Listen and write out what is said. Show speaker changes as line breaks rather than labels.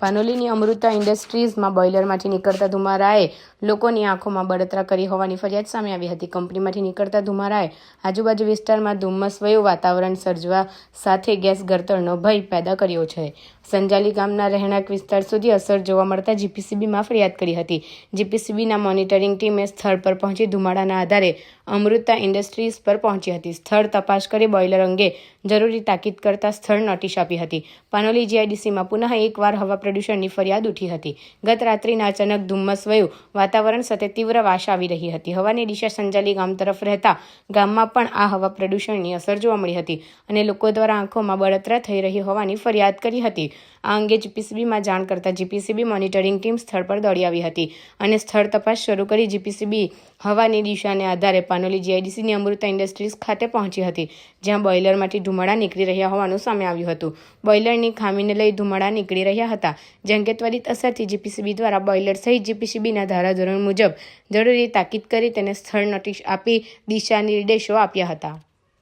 પાનોલીની અમૃતા ઇન્ડસ્ટ્રીઝમાં બોઇલરમાંથી નીકળતા ધુમારાએ લોકોની આંખોમાં બળતરા કરી હોવાની ફરિયાદ સામે આવી હતી. કંપનીમાંથી નીકળતા ધુમારાએ આજુબાજુ વિસ્તારમાં ધુમ્મસવયું વાતાવરણ સર્જવા સાથે ગેસ ગળતરનો ભય પેદા કર્યો છે. સંજાલી ગામના રહેણાંક વિસ્તાર સુધી અસર જોવા મળતા જીપીસીબીમાં ફરિયાદ કરી હતી. જીપીસીબીના મોનિટરિંગ ટીમે સ્થળ પર પહોંચી ધુમાડાના આધારે અમૃતા ઇન્ડસ્ટ્રીઝ પર પહોંચી હતી. સ્થળ તપાસ કરી બોઇલર અંગે જરૂરી તાકીદ કરતા સ્થળ નોટિસ આપી હતી. પાનોલી જીઆઈડીસીમાં પુનઃ એકવાર હવા પ્રદૂષણની ફરિયાદ ઉઠી હતી. ગત રાત્રિના અચાનક ધુમ્મસ વયું, વાતાવરણ સાથે તીવ્ર વાશ આવી રહી હતી. હવાની દિશા સંજાલી ગામ તરફ રહેતા ગામમાં પણ આ હવા પ્રદૂષણની અસર જોવા મળી હતી અને લોકો દ્વારા આંખોમાં બળતરા થઈ રહી હોવાની ફરિયાદ કરી હતી. આ અંગે જીપીસીબીમાં જાણ કરતા જીપીસીબી મોનિટરિંગ ટીમ સ્થળ પર દોડી આવી હતી અને સ્થળ તપાસ શરૂ કરી જીપીસીબી હવાની દિશાને આધારે પાનોલી જીઆઈડીસીની અમૃતા ઇન્ડસ્ટ્રીઝ ખાતે પહોંચી હતી, જ્યાં બોઇલરમાંથી ધુમાડા નીકળી રહ્યા હોવાનું સામે આવ્યું હતું. બોઇલરની ખામીને લઈ ધુમાડા નીકળી રહ્યા હતા. જેમ કે ત્વરિત અસરથી જીપીસીબી દ્વારા બોઇલર સહિત જીપીસીબીના ધારાધોરણ મુજબ જરૂરી તાકીદ કરી તેને સ્થળ નોટિસ આપી દિશા નિર્દેશો આપ્યા હતા.